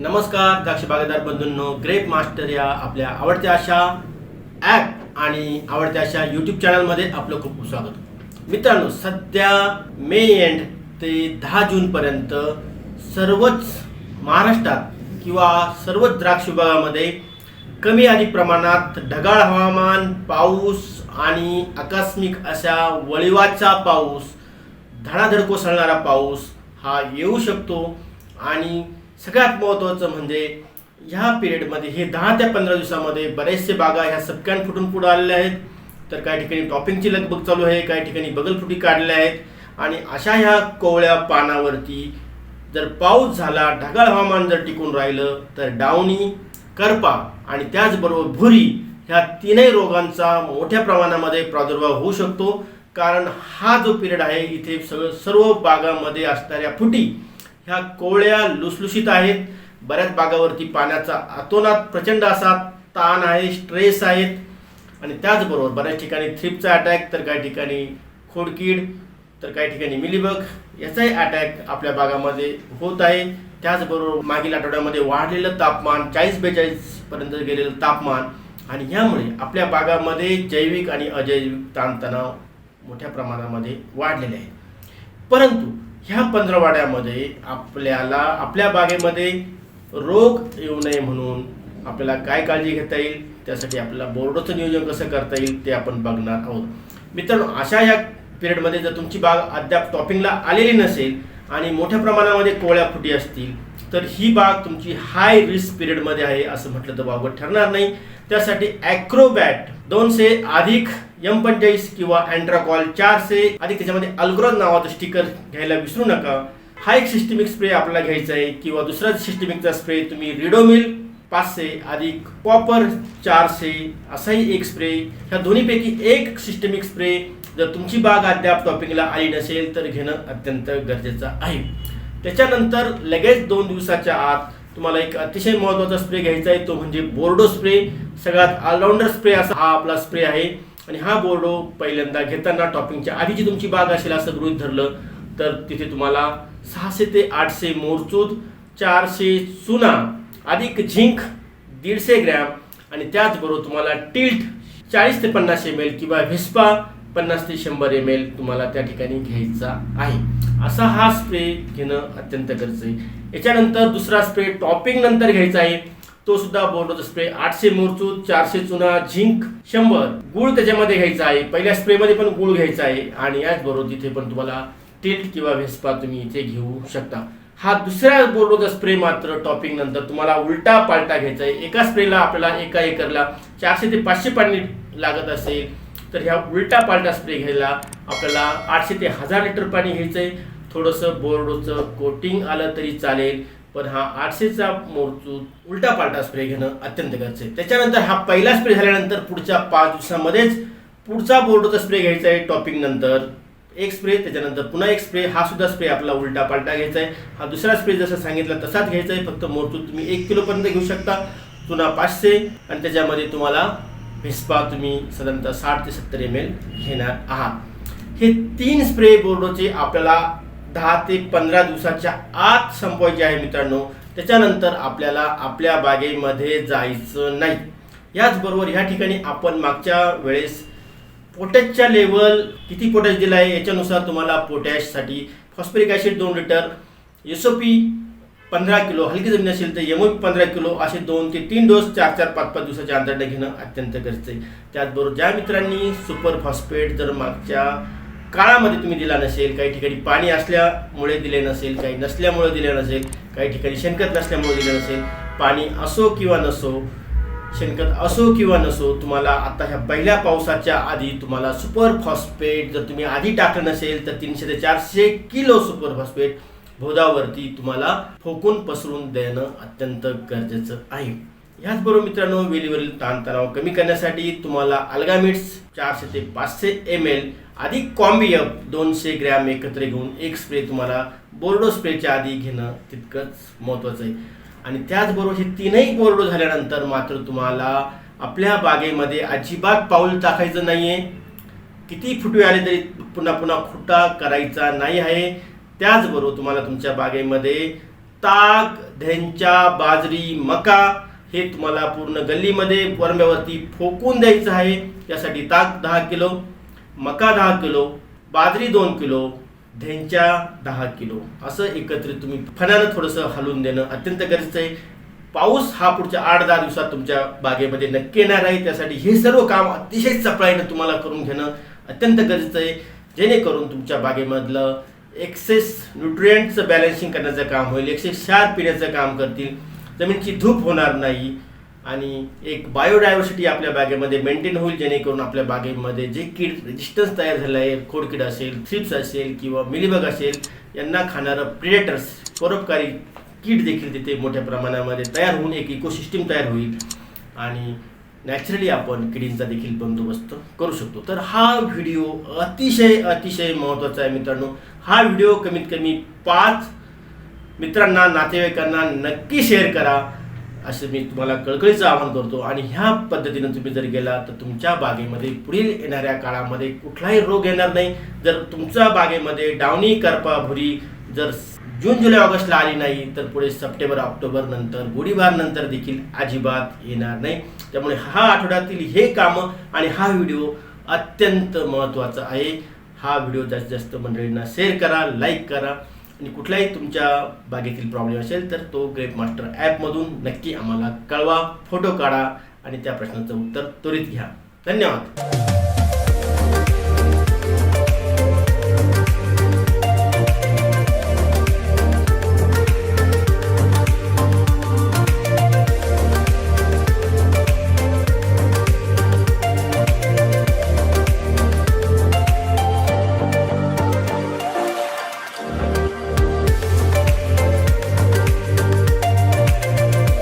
नमस्कार द्राक्ष बागेदार बंधूंनो. Grep master या आपल्या आवडत्या अशा ॲप आणि आवडत्या अशा यूट्यूब चॅनलमध्ये आपलं खूप खूप स्वागत. मित्रांनो सध्या मे एंड ते दहा जूनपर्यंत सर्वच महाराष्ट्रात किंवा सर्वच द्राक्ष विभागामध्ये कमी अधिक प्रमाणात ढगाळ हवामान पाऊस आणि आकस्मिक अशा वळिवाचा पाऊस धडाधड कोसळणारा पाऊस हा येऊ शकतो आणि सगळ्यात महत्त्वाचं म्हणजे ह्या पिरियडमध्ये हे दहा ते पंधरा दिवसामध्ये बरेचसे बागा ह्या सबकॅन फुटून पुढे आलेल्या आहेत. तर काही ठिकाणी टॉपिंगची लगबग चालू आहे काही ठिकाणी बगलफुटी काढल्या आहेत. आणि अशा ह्या कोवळ्या पानावरती जर पाऊस झाला ढगाळ हवामान जर टिकून राहिलं तर डावणी करपा आणि त्याचबरोबर भुरी ह्या तीनही रोगांचा मोठ्या प्रमाणामध्ये प्रादुर्भाव होऊ शकतो. कारण हा जो पिरियड आहे इथे सगळं सर्व बागामध्ये असणाऱ्या फुटी ह्या कोवळ्या लुसलुशीत आहेत. बऱ्याच भागावरती पाण्याचा अतोनात प्रचंड असा ताण आहे स्ट्रेस आहेत. आणि त्याचबरोबर बऱ्याच ठिकाणी थ्रिपचा अटॅक तर काही ठिकाणी खोडकीड तर काही ठिकाणी मिलीबग याचाही अटॅक आपल्या भागामध्ये होत आहे. त्याचबरोबर मागील आठवड्यामध्ये वाढलेलं तापमान चाळीस बेचाळीसपर्यंत गेलेलं तापमान. आणि ह्यामुळे आपल्या भागामध्ये जैविक आणि अजैविक ताणतणाव मोठ्या प्रमाणामध्ये वाढलेले आहे परंतु ह्या पंधरवाड्यामध्ये आपल्याला आपल्या बागेमध्ये रोग येऊ नये म्हणून आपल्याला काय काळजी घेता येईल? त्यासाठी आपल्याला बोर्डचं नियोजन कसं करता येईल ते आपण बघणार आहोत. मित्रांनो अशा या पिरियडमध्ये जर तुमची बाग अद्याप टॉपिंगला आलेली नसेल आणि मोठ्या प्रमाणामध्ये कोळ्या फुटी असतील तर ही बाग तुमची हाय रिस्क पिरियडमध्ये आहे असं म्हटलं तर वावगं ठरणार नाही. त्यासाठी ॲक्रोबॅट दोनशे अधिक एम पंचेचाळीस किंवा अँट्राकॉल चारशे अधिक त्याच्यामध्ये अल्ग्रोज नावाचं स्टिकर घ्यायला विसरू नका. हा एक सिस्टमिक स्प्रे आपल्याला घ्यायचा आहे किंवा दुसरा सिस्टमिकचा स्प्रे तुम्ही रिडोमिल पाचशे अधिक कॉपर चारशे असाही एक स्प्रे ह्या दोन्हीपैकी एक सिस्टमिक स्प्रे जर तुमची बाग अद्याप टॉपिंगला आली नसेल तर घेणं अत्यंत गरजेचं आहे. त्याच्यानंतर लगेच दोन दिवसाच्या आत तुम्हाला एक अतिशय महत्त्वाचा स्प्रे घ्यायचा आहे तो म्हणजे बोर्डो स्प्रे सगळ्यात ऑलराऊंडर स्प्रे असा हा आपला स्प्रे आहे. आणि हा बोर्डो पहिल्यांदा घेताना टॉपिंगच्या आधीची तुमची बाग असेल असं गृहीत धरलं तर तिथे तुम्हाला सहाशे ते आठशे मोरचूद चारशे चुना अधिक झिंक दीडशे ग्रॅम आणि त्याचबरोबर तुम्हाला टिल्ट चाळीस ते पन्नास एम एल किंवा व्हिस्पा पन्नास ते शंभर एम एल तुम्हाला त्या ठिकाणी घ्यायचा आहे. असा हा स्प्रे घेणं अत्यंत गरजेचं आहे. याच्यानंतर दुसरा स्प्रे टॉपिंग नंतर घ्यायचा आहे. तो सुद्धा बोर्डोचा स्प्रे आठशे मोरचूत चारशे चुना झिंक शंभर. गुळ त्याच्यामध्ये घ्यायचा आहे. पहिल्या स्प्रेमध्ये पण गुळ घ्यायचा आहे. आणि याचबरोबर तिथे पण तुम्हाला टिल्ट किंवा व्हेस्पा तुम्ही इथे घेऊ शकता. हा दुसऱ्या बोर्डोचा स्प्रे मात्र टॉपिंग नंतर तुम्हाला उलटा पालटा घ्यायचा आहे. एका स्प्रेला आपल्याला एका एकरला चारशे ते पाचशे पाणी लागत असेल तर ह्या उलटा पालटा स्प्रे घ्यायला आपल्याला आठशे ते हजार लिटर पाणी घ्यायचं आहे. थोडंसं बोर्डोचं कोटिंग आलं तरी चालेल पण हा आठशेचा मोरचूत उलटा पालटा स्प्रे घेणं अत्यंत गरजेचं आहे. त्याच्यानंतर हा पहिला स्प्रे झाल्यानंतर पुढच्या पाच दिवसामध्येच पुढचा बोर्डोचा स्प्रे घ्यायचा आहे टॉपिंग नंतर. एक स्प्रे त्याच्यानंतर पुन्हा एक स्प्रे हा सुद्धा स्प्रे आपला उलटा पालटा घ्यायचा आहे. हा दुसरा स्प्रे जसा सांगितला तसाच घ्यायचा आहे फक्त मोरतूत तुम्ही एक किलोपर्यंत घेऊ शकता चुना पाचशे आणि त्याच्यामध्ये तुम्हाला व्हिस्पा तुम्ही साधारणतः साठ ते सत्तर एम एल घेणार आहात. हे तीन स्प्रे बोर्डोचे आपल्याला दहा ते पंधरा दिवसाच्या आत संपवायची आहे मित्रांनो. त्याच्यानंतर आपल्याला आपल्या बागेमध्ये जायचं नाही. याचबरोबर ह्या ठिकाणी आपण मागच्या वेळेस पोटॅशच्या लेवल किती पोटॅश दिला आहे याच्यानुसार तुम्हाला पोटॅशसाठी फॉस्फरिक ॲसिड दोन लिटर एस ओ पी पंधरा किलो हलकी जमीन असेल तर एम ओ पी पंधरा किलो असे दोन ते तीन डोस चार चार पाच पाच दिवसाच्या अंतराने घेणं अत्यंत गरजेचं आहे. त्याचबरोबर ज्या मित्रांनी सुपर फॉस्फेट जर मागच्या काळामध्ये तुम्ही दिला नसेल काही ठिकाणी पाणी असल्यामुळे दिले नसेल काही नसल्यामुळे दिले नसेल काही ठिकाणी शेणखत नसल्यामुळे दिले नसेल पाणी असो किंवा नसो शेणखत असो किंवा नसो तुम्हाला आता ह्या पहिल्या पावसाच्या आधी तुम्हाला सुपर फॉस्फेट जर तुम्ही आधी टाकलं नसेल तर तीनशे ते चारशे किलो सुपर फॉस्फेट भोदावरती तुम्हाला फोकून पसरून देणं अत्यंत गरजेचं आहे. ह्याचबरोबर मित्रांनो वेलीवरील ताणतणाव कमी करण्यासाठी तुम्हाला अल्गामिट्स चारशे ते पाचशे एम एल अधिक कॉम्बियप दोनशे ग्रॅम एकत्र घेऊन एक स्प्रे तुम्हाला बोर्डो स्प्रेच्या आधी घेणं तितकंच महत्त्वाचं आहे. आणि त्याचबरोबर हे तीनही बोर्डो झाल्यानंतर मात्र तुम्हाला आपल्या बागेमध्ये अजिबात पाऊल टाकायचं नाही आहे किती फुटवे आले तरी पुन्हा पुन्हा खुटा करायचा नाही आहे. त्याचबरोबर तुम्हाला तुमच्या बागेमध्ये ताग धेंचा बाजरी मका हे तुम्हाला पूर्ण गल्लीमध्ये वरम्यावरती फोकून द्यायचं आहे. यासाठी ताक दहा किलो मका दहा किलो बाजरी दोन किलो धेंच्या दहा किलो. असं एकत्रित तुम्ही फणानं थोडंसं हलवून देणं अत्यंत गरजेचं आहे. पाऊस हा पुढच्या आठ दहा दिवसात तुमच्या बागेमध्ये नक्की येणार आहे. त्यासाठी हे सर्व काम अतिशय चपळाईनं तुम्हाला करून घेणं अत्यंत गरजेचं आहे. जेणेकरून तुमच्या बागेमधलं एक्सेस न्यूट्रियंटचं बॅलन्सिंग करण्याचं काम होईल. एक्सेस क्षार पिण्याचं काम करतील. जमीनची धूप होणार नाही आणि एक बायोडायव्हर्सिटी आपल्या बागेमध्ये मेंटेन होईल जेणेकरून आपल्या बागेमध्ये जे कीड रेजिस्टन्स तयार झालं आहे खोडकीड असेल थ्रिप्स असेल किंवा मिलीबग असेल यांना खाणारं प्रिडेटर्स परोपकारी कीड देखील तिथे मोठ्या प्रमाणामध्ये तयार होऊन एक इकोसिस्टीम तयार होईल. आणि नॅचरली आपण किडींचा देखील बंदोबस्त करू शकतो. तर हा व्हिडिओ अतिशय अतिशय महत्त्वाचा आहे मित्रांनो. हा व्हिडिओ कमीत कमी पाच मित्रांना नातेवाईकांना नक्की शेअर करा असं मी तुम्हाला कळकळीचं आवाहन करतो. आणि ह्या पद्धतीनं तुम्ही जर गेला तर तुमच्या बागेमध्ये पुढील येणाऱ्या काळामध्ये कुठलाही रोग येणार नाही. जर तुमच्या बागेमध्ये डावणी करपा भुरी जर जून जुलै ऑगस्टला आली नाही तर पुढे सप्टेंबर ऑक्टोबर नंतर गुढीबार नंतर देखील अजिबात येणार नाही. त्यामुळे हा आठवड्यातील हे कामं आणि हा व्हिडिओ अत्यंत महत्त्वाचा आहे. हा व्हिडिओ जास्तीत जास्त मंडळींना शेअर करा लाईक करा. आणि कुठलाही तुमच्या बागेतील प्रॉब्लेम असेल तर तो ग्रेप मास्टर ॲपमधून नक्की आम्हाला कळवा फोटो काढा आणि त्या प्रश्नाचं उत्तर त्वरित घ्या. धन्यवाद.